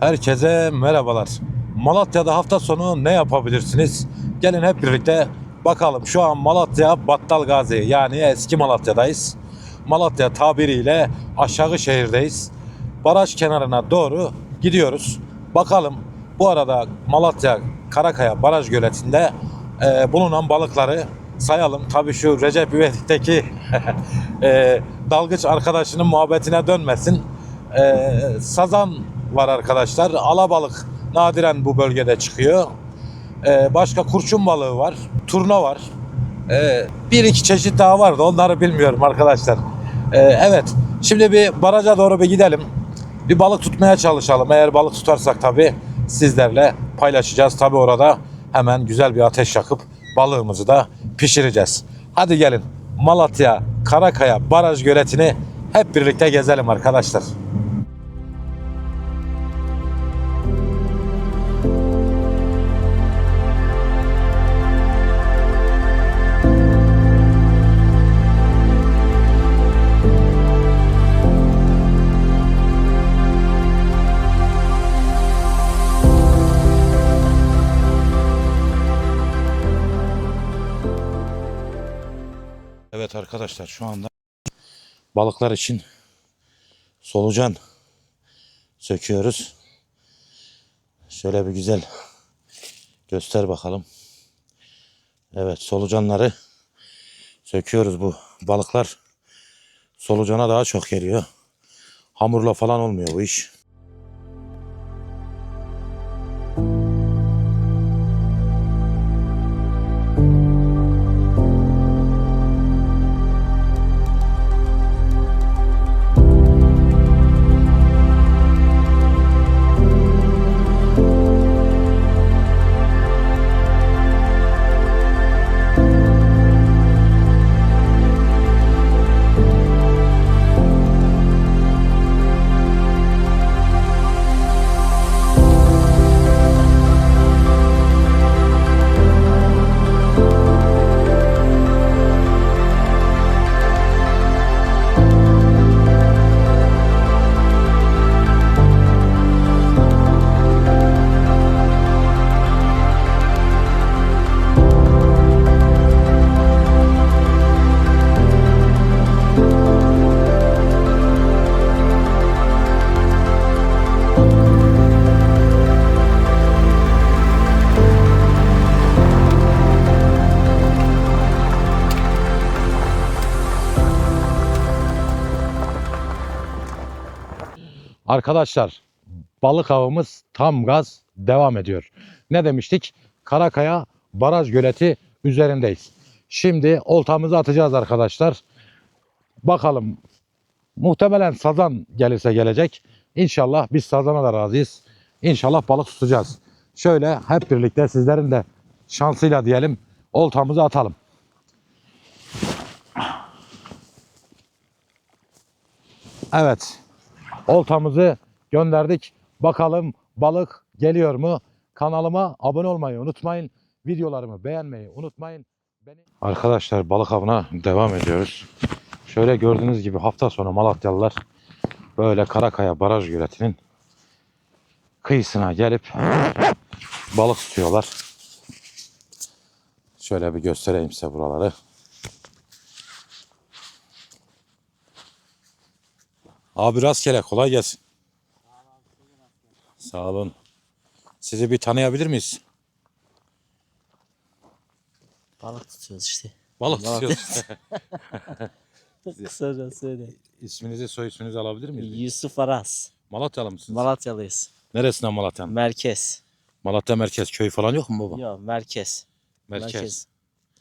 Herkese merhabalar. Malatya'da hafta sonu ne yapabilirsiniz? Gelin hep birlikte bakalım. Şu an Malatya Battal Gazi yani eski Malatya'dayız. Malatya tabiriyle aşağı şehirdeyiz. Baraj kenarına doğru gidiyoruz. Bakalım bu arada Malatya Karakaya Baraj Göleti'nde e, bulunan balıkları sayalım. Tabii şu Recep İvedik'teki e, dalgıç arkadaşının muhabbetine dönmesin. E, sazan var arkadaşlar. Alabalık nadiren bu bölgede çıkıyor. E, başka kurşun balığı var. Turna var. E, bir iki çeşit daha vardı. Onları bilmiyorum arkadaşlar. E, evet. Şimdi bir baraja doğru bir gidelim. Bir balık tutmaya çalışalım. Eğer balık tutarsak tabii sizlerle paylaşacağız. Tabii orada hemen güzel bir ateş yakıp balığımızı da pişireceğiz. Hadi gelin Malatya Karakaya Baraj Göleti'ni hep birlikte gezelim arkadaşlar. Evet arkadaşlar şu anda balıklar için solucan söküyoruz. Şöyle bir güzel göster bakalım. Evet solucanları söküyoruz bu balıklar solucana daha çok geliyor. Hamurla falan olmuyor bu iş. Arkadaşlar balık avımız tam gaz devam ediyor. Ne demiştik? Karakaya Baraj Göleti üzerindeyiz. Şimdi oltamızı atacağız arkadaşlar. Bakalım muhtemelen sazan gelirse gelecek. İnşallah biz sazana da razıyız. İnşallah balık tutacağız. Şöyle hep birlikte sizlerin de şansıyla diyelim oltamızı atalım. Evet. Oltamızı gönderdik. Bakalım balık geliyor mu? Kanalıma abone olmayı unutmayın. Videolarımı beğenmeyi unutmayın. Beni... Arkadaşlar balık avına devam ediyoruz. Şöyle gördüğünüz gibi hafta sonu Malatyalılar böyle Karakaya Baraj Göleti'nin kıyısına gelip balık tutuyorlar. Şöyle bir göstereyim size buraları. Abi rastgele kolay gelsin. Sağ olun. Sizi bir tanıyabilir miyiz? Balık tutuyoruz işte. Balık tutuyoruz. Kısaca söyle. İsminizi soy isminizi alabilir miyiz? Yusuf Aras. Malatyalı mısınız? Malatyalıyız. Neresinden Malatya'nın? Merkez. Malatya merkez köy falan yok mu baba? Yok merkez. merkez.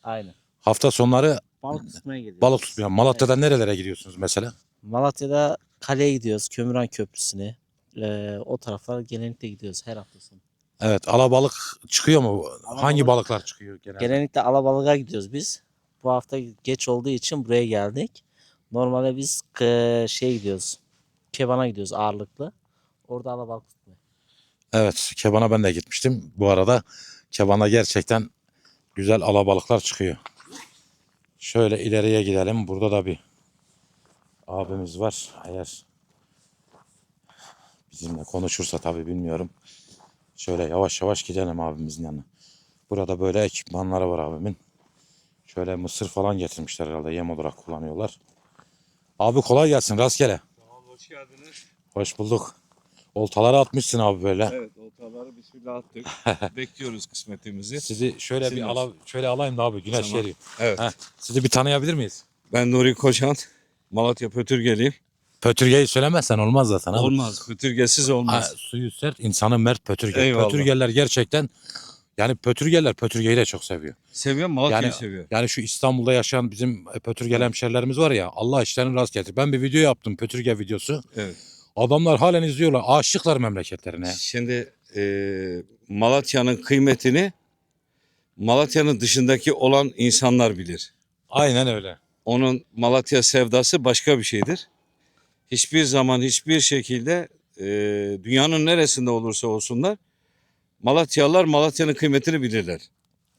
Aynen. Hafta sonları Balık tutmaya gidiyoruz. balık tutmaya. Malatya'dan nerelere gidiyorsunuz mesela? Malatya'da kaleye gidiyoruz. Kömüren Köprüsü'ne. Ee, o tarafa genellikle gidiyoruz her hafta sonu. Evet alabalık çıkıyor mu? Hangi Alabalık- balıklar çıkıyor genelde? Genellikle alabalığa gidiyoruz biz. Bu hafta geç olduğu için buraya geldik. Normalde biz e, şey gidiyoruz. Kebana gidiyoruz ağırlıklı. Orada alabalık tutmaya. Evet kebana ben de gitmiştim. Bu arada kebana gerçekten güzel alabalıklar çıkıyor. Şöyle ileriye gidelim. Burada da bir abimiz var. Eğer Bizimle konuşursa tabii bilmiyorum. Şöyle yavaş yavaş gidelim abimizin yanına. Burada böyle ekipmanları var abimin. Şöyle mısır falan getirmişler herhalde yem olarak kullanıyorlar. Abi kolay gelsin rastgele. Tamam hoş geldiniz. Hoş bulduk. Oltaları atmışsın abi böyle. Evet oltaları bismillah attık. Bekliyoruz kısmetimizi. Sizi şöyle bir Sizin ala, şöyle alayım da abi güneş Tamam. geliyor. Evet. Heh, sizi bir tanıyabilir miyiz? Ben Nuri Koçan. Malatya Pötürgeliyim. Pötürgeyi söylemezsen olmaz zaten abi. Olmaz. Pötürgesiz Ha, olmaz. suyu sert, insanı mert pötürge. Eyvallah. Pötürgeler gerçekten yani pötürgeler pötürgeyi de çok seviyor. Seviyor Malatya'yı Yani- seviyor. Yani şu İstanbul'da yaşayan bizim pötürgeli hemşerilerimiz var ya Allah işlerini rast getir. Ben bir video yaptım pötürge videosu. Evet. Adamlar halen izliyorlar. Aşıklar memleketlerine. Şimdi e, Malatya'nın kıymetini Malatya'nın dışındaki olan insanlar bilir. Aynen öyle. Onun Malatya sevdası başka bir şeydir. Hiçbir zaman hiçbir şekilde e, dünyanın neresinde olursa olsunlar Malatyalılar Malatya'nın kıymetini bilirler.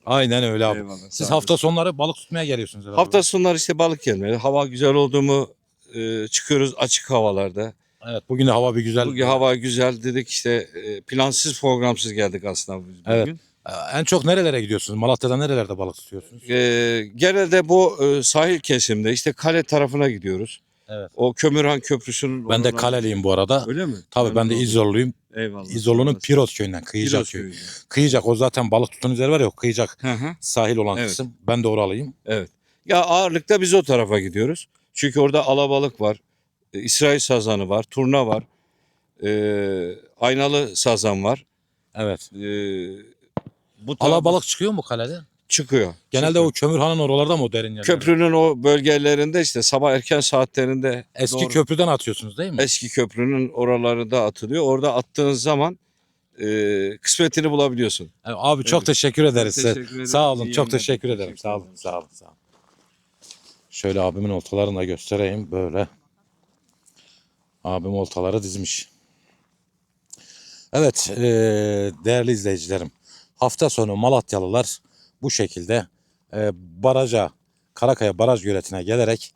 Aynen öyle abi. Eyvallah, Siz sağ hafta sonları balık tutmaya geliyorsunuz herhalde. Hafta sonları işte balık gelmeli. Hava güzel oldu mu e, çıkıyoruz açık havalarda. Evet bugün de hava bir güzel. Bugün hava güzel dedik işte e, plansız programsız geldik aslında biz bugün. Evet. Ee, En çok nerelere gidiyorsunuz? Malatya'da nerelerde balık tutuyorsunuz? E, genelde bu e, sahil kesimde işte kale tarafına gidiyoruz. Evet. O Kömürhan Köprüsü'nün Ben de Kaleliyim bu arada. Öyle mi? Tabii ben de İzol. İzorluyum. Eyvallah. İzorlu'nun Piros Pirot köyünden, Kıyıcak köyü. köyü. Kıyıcak o zaten balık tutan yer var ya o Kıyıcak Hı hı. sahil olan Evet. kısım. Ben de oralıyım. Evet. Ya ağırlıkta biz o tarafa gidiyoruz. Çünkü orada alabalık var. e, İsrail sazanı var. Turna var. e, aynalı sazan var. Evet. E, bu taraf- Alabalık çıkıyor mu kalede? çıkıyor. Genelde çıkıyor. o kömürhanın oralarda mı o derin yerler? köprünün o bölgelerinde işte sabah erken saatlerinde Eski doğru- köprüden atıyorsunuz değil mi? eski köprünün oralarında atılıyor. Orada attığın zaman e, kısmetini bulabiliyorsun. Evet, Abi çok Evet. teşekkür ederiz. size. Teşekkür ederim. Sağ olun. İyi çok yayınlar. teşekkür ederim. Sağ olun. Sağ olun. Sağ olun. Şöyle abimin oltalarını da göstereyim. Böyle. Abim oltaları dizmiş. Evet. eee, değerli izleyicilerim. Hafta sonu Malatyalılar bu şekilde eee, baraja, Karakaya Baraj Göleti'ne gelerek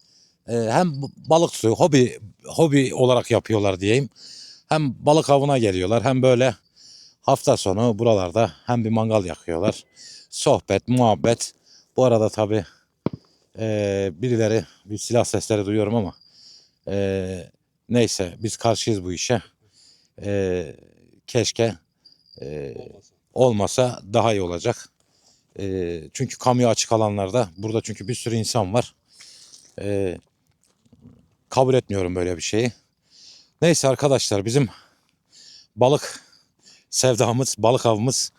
eee, hem balık tutuyor, hobi hobi olarak yapıyorlar diyeyim. Hem balık avına geliyorlar hem böyle hafta sonu buralarda hem bir mangal yakıyorlar. Sohbet, muhabbet. Bu arada tabii eee, birileri bir silah sesleri duyuyorum ama eee, neyse biz karşıyız bu işe. Eee, keşke eee, olmasa daha iyi olacak. Eee, çünkü kamuya açık alanlarda burada çünkü bir sürü insan var. Eee, kabul etmiyorum böyle bir şeyi. Neyse arkadaşlar bizim balık sevdamız, balık avımız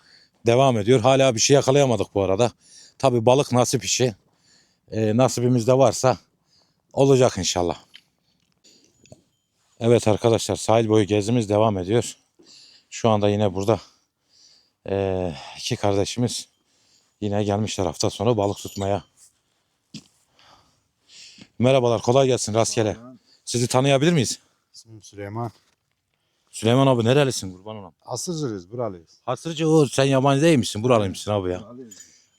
devam ediyor. Hala bir şey yakalayamadık bu arada. Tabi balık nasip işi. Ee, nasibimizde varsa olacak inşallah. Evet arkadaşlar sahil boyu gezimiz devam ediyor. Şu anda yine burada ee, iki kardeşimiz yine gelmişler hafta sonu balık tutmaya. Merhabalar kolay gelsin rastgele. Sizi tanıyabilir miyiz? İsmim Süleyman. Süleyman abi nerelisin kurban olam? Asırcıyız, buralıyız. Hasırcı o sen yabancı değil misin? Buralıymışsın abi ya.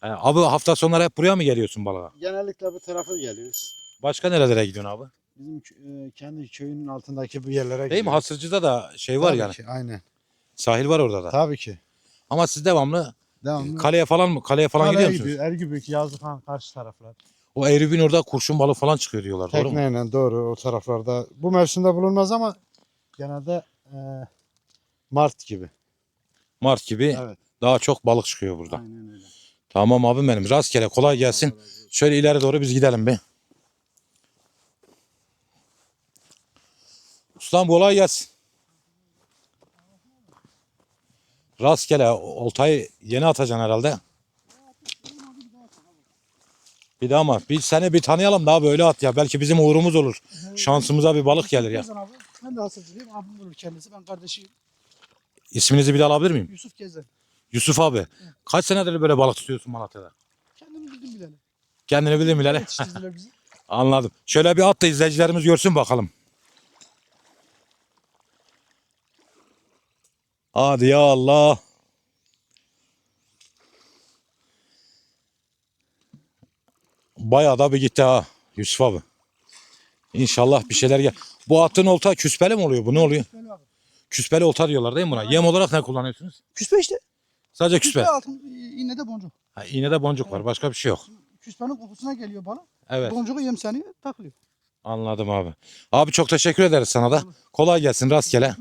Ee, abi hafta sonları hep buraya mı geliyorsun balığa? Genellikle bu tarafa geliyoruz. Başka nerelere gidiyorsun abi? Bizim e, kendi köyünün altındaki bu yerlere Değil mi? Hasırcı'da da şey var Tabii yani. Ki, aynen. Sahil var orada da. Tabii ki. Ama siz devamlı Devamlı. kaleye falan mı? Kaleye falan gidiyor musunuz? gidiyor. Ergübük, Yazlıkhan karşı taraflar. O Eyrübün orada kurşun balığı falan çıkıyor diyorlar. Doğru mu? Tekneyle doğru o taraflarda. Bu mevsimde bulunmaz ama genelde e, Mart gibi. Mart gibi Evet. daha çok balık çıkıyor burada. Aynen öyle. Tamam abim benim. Rastgele kolay gelsin. Şöyle ileri doğru biz gidelim bir. Ustam kolay gelsin. Rastgele oltayı yeni atacaksın herhalde. Bir daha ama bir seni bir tanıyalım daha böyle at ya. Belki bizim uğrumuz olur. Şansımıza bir balık gelir ya. Gezen abi. Ben de hasırcılıyım. Abim olur kendisi. Ben kardeşiyim. İsminizi bir daha alabilir miyim? Yusuf Gezen. Yusuf abi. Kaç senedir böyle balık tutuyorsun Malatya'da? Kendimi bildim bileli. Kendini bildim bileli. Yetiştirdiler bizi. Anladım. Şöyle bir at da izleyicilerimiz görsün bakalım. Hadi ya Allah. Bayağı da bir gitti ha Yusuf abi. İnşallah bir şeyler gel. Bu attığın olta küspeli mi oluyor? Bu ne oluyor? Böyle abi. Küspeli olta diyorlar değil mi buna? Yem olarak ne kullanıyorsunuz? Küspe işte. Sadece Küspe küspe. altın iğne de boncuk. Ha, iğnede boncuk var. Başka bir şey yok. Küspenin kokusuna geliyor balık. Evet. Boncuğu yem seni takılıyor. Anladım abi. Abi çok teşekkür ederiz sana da. Kolay gelsin rastgele.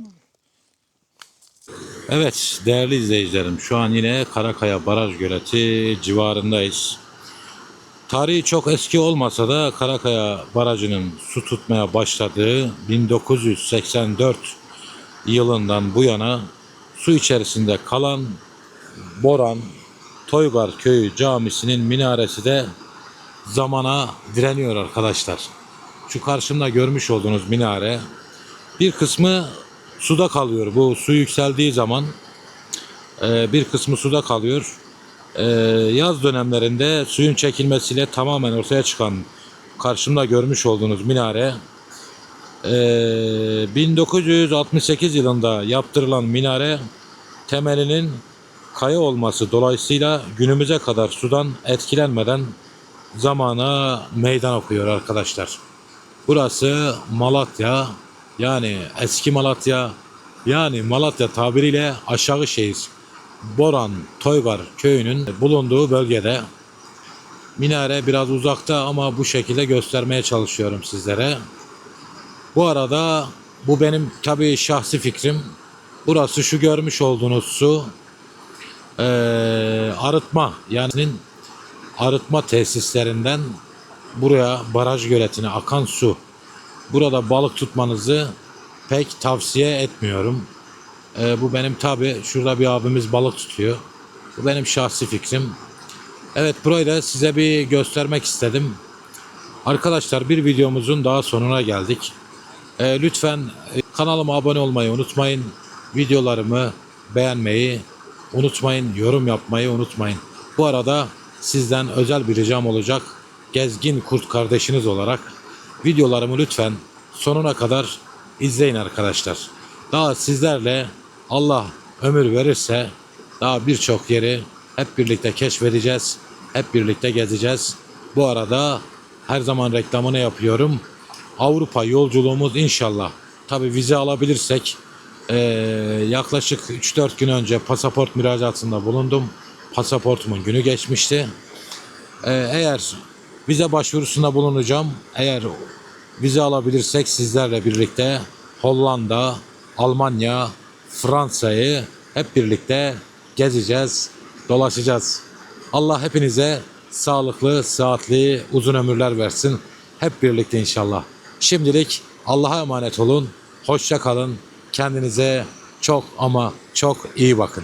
Evet değerli izleyicilerim şu an yine Karakaya Baraj Göleti civarındayız. Tarihi çok eski olmasa da Karakaya Barajı'nın su tutmaya başladığı 1984 yılından bu yana su içerisinde kalan Boran Toygar Köyü Camisi'nin minaresi de zamana direniyor arkadaşlar. Şu karşımda görmüş olduğunuz minare bir kısmı suda kalıyor. Bu su yükseldiği zaman e, bir kısmı suda kalıyor. E, yaz dönemlerinde suyun çekilmesiyle tamamen ortaya çıkan karşımda görmüş olduğunuz minare e, 1968 yılında yaptırılan minare temelinin kaya olması dolayısıyla günümüze kadar sudan etkilenmeden zamana meydan okuyor arkadaşlar. Burası Malatya yani eski Malatya yani Malatya tabiriyle aşağı şehir Boran Toygar köyünün bulunduğu bölgede. Minare biraz uzakta ama bu şekilde göstermeye çalışıyorum sizlere. Bu arada bu benim tabii şahsi fikrim. Burası şu görmüş olduğunuz su eee, arıtma yani arıtma tesislerinden buraya baraj göletine akan su. Burada balık tutmanızı pek tavsiye etmiyorum. Ee, bu benim tabi şurada bir abimiz balık tutuyor. Bu benim şahsi fikrim. Evet burayı da size bir göstermek istedim. Arkadaşlar bir videomuzun daha sonuna geldik. Ee, lütfen e, kanalıma abone olmayı unutmayın. Videolarımı beğenmeyi unutmayın. Yorum yapmayı unutmayın. Bu arada sizden özel bir ricam olacak. Gezgin Kurt kardeşiniz olarak videolarımı lütfen sonuna kadar izleyin arkadaşlar. Daha sizlerle Allah ömür verirse daha birçok yeri hep birlikte keşfedeceğiz. Hep birlikte gezeceğiz. Bu arada her zaman reklamını yapıyorum. Avrupa yolculuğumuz inşallah. Tabi vize alabilirsek eee, yaklaşık 3-4 gün önce pasaport müracaatında bulundum. Pasaportumun günü geçmişti. Ee, eğer vize başvurusunda bulunacağım. Eğer vize alabilirsek sizlerle birlikte Hollanda, Almanya, Fransa'yı hep birlikte gezeceğiz, dolaşacağız. Allah hepinize sağlıklı, sıhhatli, uzun ömürler versin. Hep birlikte inşallah. Şimdilik Allah'a emanet olun. Hoşça kalın. Kendinize çok ama çok iyi bakın.